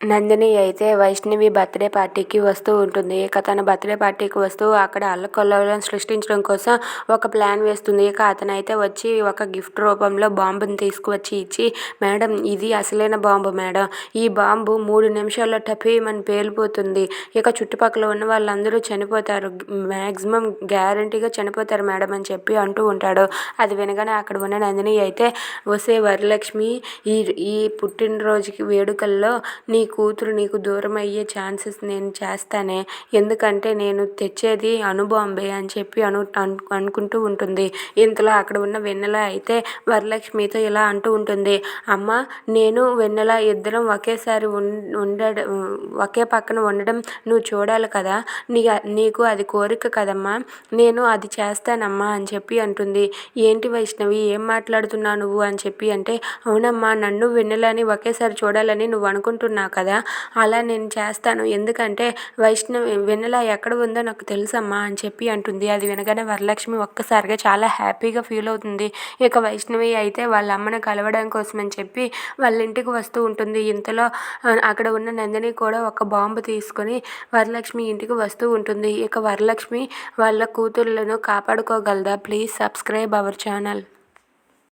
నందిని అయితే వైష్ణవి బర్త్డే పార్టీకి వస్తూ ఉంటుంది. ఇక తన బర్త్డే పార్టీకి వస్తూ అక్కడ అల్లకల్లోలం సృష్టించడం కోసం ఒక ప్లాన్ వేస్తుంది. ఇక అతనైతే వచ్చి ఒక గిఫ్ట్ రూపంలో బాంబుని తీసుకువచ్చి ఇచ్చి మేడం ఇది అసలైన బాంబు మేడం. ఈ బాంబు మూడు నిమిషాల్లో టపీమని పేలిపోతుంది. ఇక చుట్టుపక్కల ఉన్న వాళ్ళందరూ చనిపోతారు. మ్యాక్సిమం గ్యారంటీగా చనిపోతారు మేడం అని చెప్పి అంటూ ఉంటాడు. అది వినగానే అక్కడ ఉన్న నందిని అయితే వసే వరలక్ష్మి ఈ ఈ పుట్టినరోజుకి వేడుకల్లో నీ కూతురు నీకు దూరం అయ్యే ఛాన్సెస్ నేను చేస్తానే. ఎందుకంటే నేను తెచ్చేది అనుబాంబే అని చెప్పి అను అనుకుంటూ ఉంటుంది. ఇంతలో అక్కడ ఉన్న వెన్నెల అయితే వరలక్ష్మితో ఇలా అంటూ ఉంటుంది. అమ్మ నేను వెన్నెల ఇద్దరం ఒకేసారి ఉండడం ఒకే పక్కన ఉండడం నువ్వు చూడాలి కదా. నీ నీకు అది కోరిక కదమ్మా. నేను అది చేస్తానమ్మా అని చెప్పి అంటుంది. ఏంటి వైష్ణవి ఏం మాట్లాడుతున్నావు నువ్వు అని చెప్పి అంటే అవునమ్మా నన్ను వెన్నెలని ఒకేసారి చూడాలని నువ్వు అనుకుంటున్నావు కదా? అలా నేను చేస్తాను. ఎందుకంటే వైష్ణవి వెన్నెల ఎక్కడ ఉందో నాకు తెలుసమ్మా అని చెప్పి అంటుంది. అది వినగానే వరలక్ష్మి ఒక్కసారిగా చాలా హ్యాపీగా ఫీల్ అవుతుంది. ఇక వైష్ణవి అయితే వాళ్ళ అమ్మని కలవడం కోసం అని చెప్పి వాళ్ళ ఇంటికి వస్తూ ఉంటుంది. ఇంతలో అక్కడ ఉన్న నందిని కూడా ఒక బాంబు తీసుకొని వరలక్ష్మి ఇంటికి వస్తూ ఉంటుంది. ఇక వరలక్ష్మి వాళ్ళ కూతుర్లను కాపాడుకోగలదా? Please subscribe our channel.